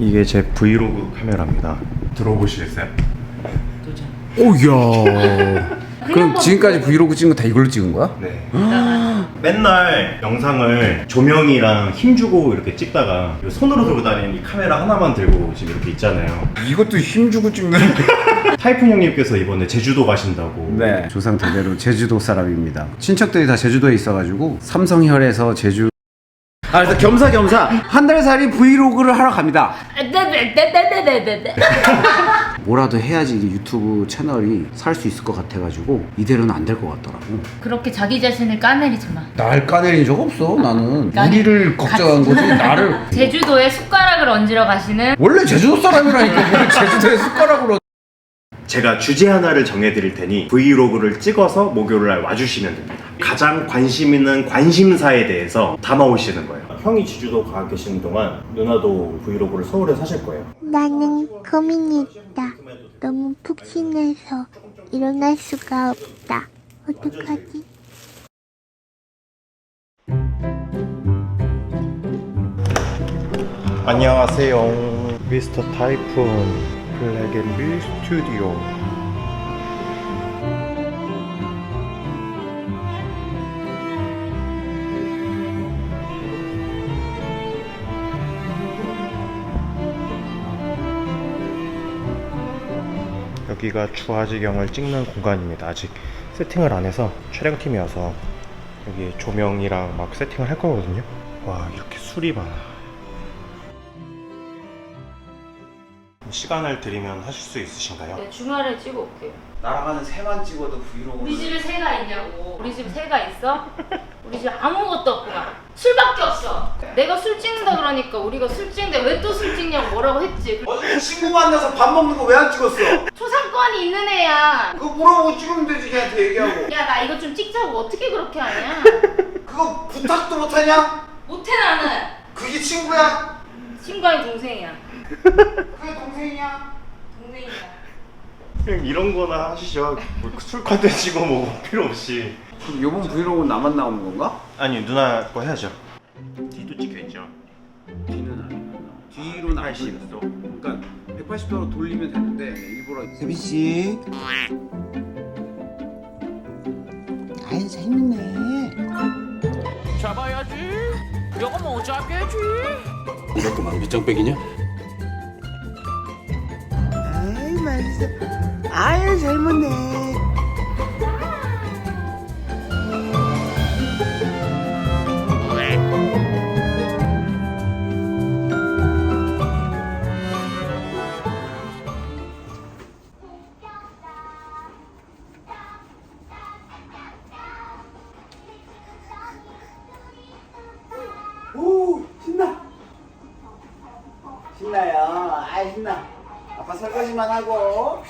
이게 제 브이로그 카메라입니다. 들어보시겠어요? 도전. 오야. 그럼 지금까지 브이로그 찍은 거 다 이걸로 찍은 거야? 네. 맨날 영상을 조명이랑 힘 주고 이렇게 찍다가 이 손으로 들고 다니는 이 카메라 하나만 들고 지금 이렇게 있잖아요. 이것도 힘주고 찍는. 타이푼 형님께서 이번에 제주도 가신다고. 네. 조상 대대로 제주도 사람입니다. 친척들이 다 제주도에 있어가지고 삼성혈에서 제주. 아 그래서 겸사겸사 한 달 살이 브이로그를 하러 갑니다. 뭐라도 해야지 이 유튜브 채널이 살 수 있을 것 같아가지고 이대로는 안 될 것 같더라고. 그렇게 자기 자신을 까내리지 마. 날 까내린 적 없어. 나는 까내- 우리를 걱정한 거지. 나를 제주도에 숟가락을 얹으러 가시는 원래 제주도 사람이라니까 뭘 제주도에 숟가락으로. 제가 주제 하나를 정해드릴 테니 브이로그를 찍어서 목요일 날 와주시면 됩니다. 가장 관심 있는 관심사에 대해서 담아오시는 거예요. 형이 제주도 가 계시는 동안 누나도 브이로그를 서울에 사실 거예요. 나는 고민이 있다. 너무 푹신해서 일어날 수가 없다. 어떡하지? 안녕하세요. 미스터 타이푼 블랙앤비 스튜디오. 여기가 주화지경을 찍는 공간입니다. 아직 세팅을 안 해서 촬영팀이어서 여기 조명이랑 막 세팅을 할 거거든요. 와 이렇게 술이 많아. 시간을 드리면 하실 수 있으신가요? 네, 주말에 찍어 올게요. 나랑 한 새만 찍어도 브이로그. 우리 집에 새가 있냐고. 우리 집에 새가 있어? 우리 집에 아무것도 막 술밖에 없어. 내가 술 찍는다 그러니까 우리가 술 찍는데 왜 또 술 찍냐고 뭐라고 했지. 어제 친구 만나서 밥 먹는 거 왜 안 찍었어? 초상권이 있는 애야. 그거 물어보고 찍으면 되지 걔한테 얘기하고. 야 나 이거 좀 찍자고 어떻게 그렇게 하냐? 그거 부탁도 못하냐? 못해 나는. 그게 친구야? 친구의 동생이야. 그게 동생이야? 동생이야. 그냥 이런 거나 하시죠. 뭐술 컨텐츠고 뭐 필요 없이. 그럼 요번 브이로그는 나만 나오는 건가? 아니 누나 거 해야죠. 뒤도 찍혀 있죠. 뒤는 아니야. 뒤로는 알수 있어. 그러니까 180도로 돌리면 되는데 일부러 세빈 씨. 아이 재밌네. 잡아야지. 이거 못 잡겠지. 이럴 거만 밑장 빼기냐? 아유. 오 신나. 신나요. 아이 신나. 아빠 설거지만 하고.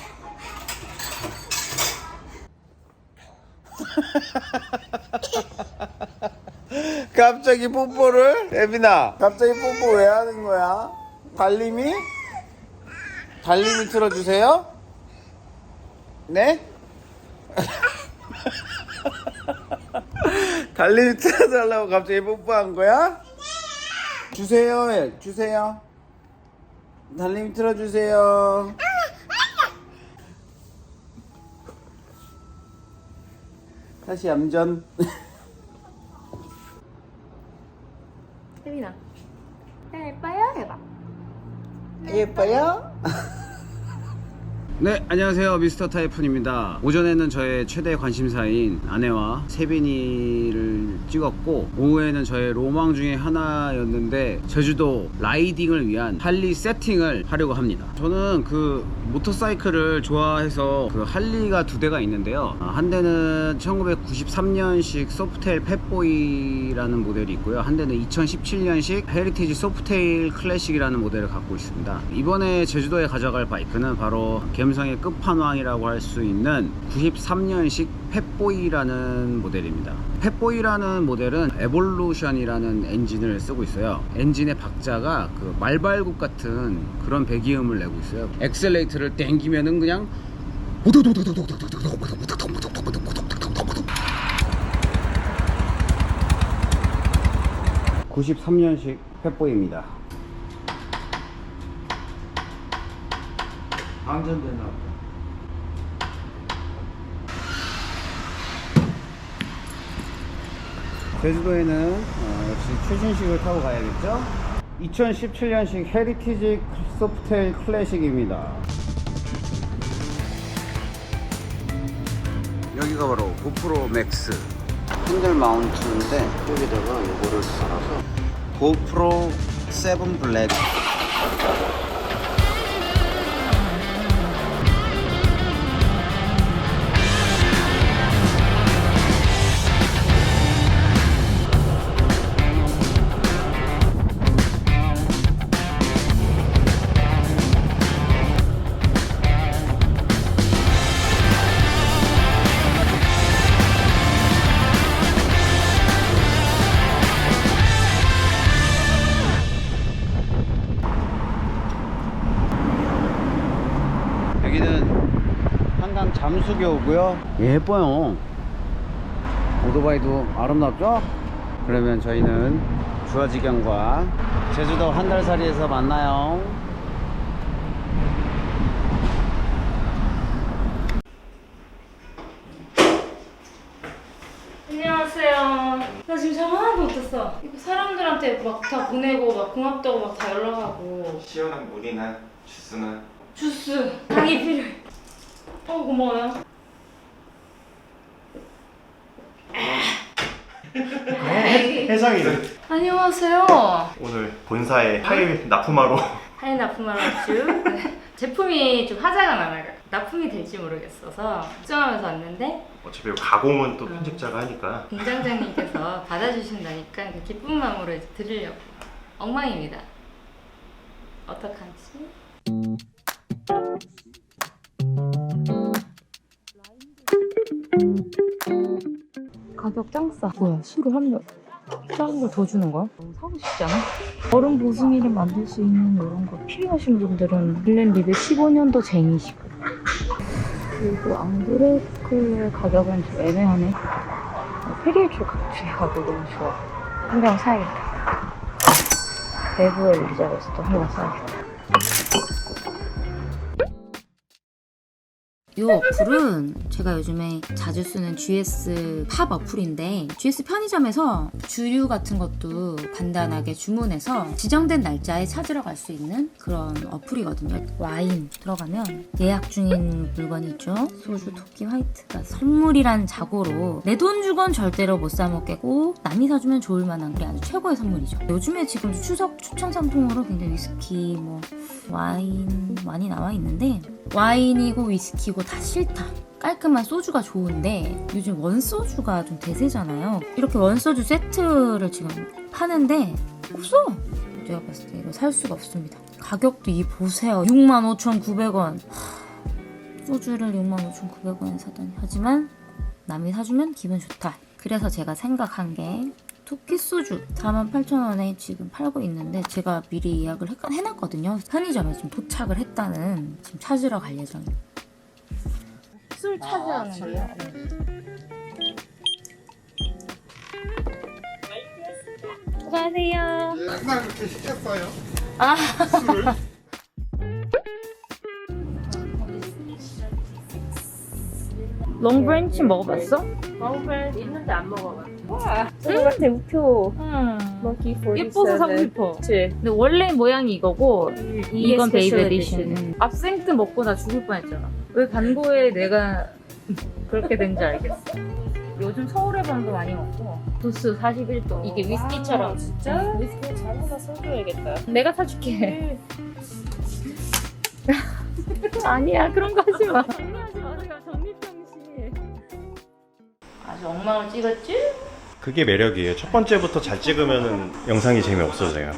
갑자기 뽀뽀를? 에빈아 갑자기 뽀뽀 왜 하는 거야? 달림이? 달림이 틀어주세요? 네? 달림이 틀어달라고 갑자기 뽀뽀한 거야? 주세요 해 주세요 달림이 틀어주세요 다시 얌전 혜빈아. 예뻐요 해봐. 예뻐요? 네, 안녕하세요. 미스터 타이푼입니다. 오전에는 저의 최대 관심사인 아내와 세빈이를 찍었고, 오후에는 저의 로망 중에 하나였는데, 제주도 라이딩을 위한 할리 세팅을 하려고 합니다. 저는 그 모터사이클을 좋아해서 그 할리가 두 대가 있는데요. 아, 한 대는 1993년식 소프테일 펫보이라는 모델이 있고요. 한 대는 2017년식 헤리티지 소프테일 클래식이라는 모델을 갖고 있습니다. 이번에 제주도에 가져갈 바이크는 바로 감성의 끝판왕이라고 할 수 있는 93년식 펫보이라는 모델입니다. 펫보이라는 모델은 에볼루션이라는 엔진을 쓰고 있어요. 엔진의 박자가 그 말발굽 같은 그런 배기음을 내고 있어요. 엑셀레이터를 땡기면은 그냥 93년식 펫보이입니다. 방전됐나 보다. 제주도에는 어, 역시 최신식을 타고 가야겠죠? 2017년식 헤리티지 소프테일 클래식입니다. 여기가 바로 고프로 맥스 핸들 마운트인데 여기다가 요거를 달아서 고프로 7 블랙 한강 잠수교고요 예뻐요 오토바이도 아름답죠? 그러면 저희는 주화지경과 제주도 한달 살이에서 만나요 안녕하세요. 나 지금 잠 하나도 못 잤어. 이거 사람들한테 막 다 보내고 막 고맙다고 막 다 연락하고 시원한 물이나 주스나 주스 당이 필요해. 어 고마워요. 해성이는 안녕하세요. 오늘 본사에 파일 납품하러 하이 납품하러 왔죠. 네. 제품이 좀 하자가 많아요. 납품이 될지 모르겠어서 걱정하면서 왔는데 어차피 가공은 또 편집자가 하니까 공장장님께서 받아주신다니까 그 기쁜 마음으로 이제 드리려고 엉망입니다. 어떡하지? 가격 짱 싸. 뭐야 술을 한 명. 작은 걸 더 주는 거야? 너무 사고 싶지 않아? 얼음 보승이를 만들 수 있는 이런 거 필요하신 분들은 글렌리베 15년도 쟁이시고 그리고 앙드레클의 가격은 좀 애매하네 페리일출 각주하고 너무 좋아 한 병 사야겠다 배부의 리자베스도 한 병 사야겠다 이 어플은 제가 요즘에 자주 쓰는 GS 팝 어플인데 GS 편의점에서 주류 같은 것도 간단하게 주문해서 지정된 날짜에 찾으러 갈 수 있는 그런 어플이거든요. 와인 들어가면 예약 중인 물건이 있죠. 소주 토끼 화이트 가 선물이란 자고로 내 돈 주건 절대로 못 사 먹겠고 남이 사주면 좋을 만한 게 아주 최고의 선물이죠. 요즘에 지금 추석 추천 상품으로 굉장히 위스키 뭐 와인 많이 나와 있는데 와인이고 위스키고 다 싫다. 깔끔한 소주가 좋은데 요즘 원소주가 좀 대세잖아요. 이렇게 원소주 세트를 지금 파는데 없어. 제가 봤을 때 이거 살 수가 없습니다. 가격도 이 보세요. 65,900원. 소주를 65,900원에 사다니. 하지만 남이 사주면 기분 좋다. 그래서 제가 생각한 게 토끼 소주 48,000원에 지금 팔고 있는데 제가 미리 예약을 해- 해놨거든요. 편의점에 지금 도착을 했다는 지금 찾으러 갈 예정이에요. 술 찾으라는 거예요? 수고하세요. 맨날 그렇게 시켰어요. 아. 롱브랜치 먹어봤어? 롱브랜 있는데 안 먹어봐. 와, 저거 같아 우표. 47. 예뻐서 사고 싶어. 그치. 근데 원래 모양이 이거고 이게 이건 베이비 에디션. 에디션. 압생트 먹고 나 죽을 뻔했잖아. 왜 간고에 내가 그렇게 된지 알겠어. 요즘 서울의 밤도 많이 먹고 도수 41도. 이게 위스키처럼. 아, 진짜? 위스키 잘 하나 써줘야겠다. 내가 사줄게. 아니야 그런 거 하지 마. 정리하지 마세요 정리병신. 아주 엉망을 찍었지? 그게 매력이에요. 첫 번째부터 잘 찍으면 영상이 재미없어져요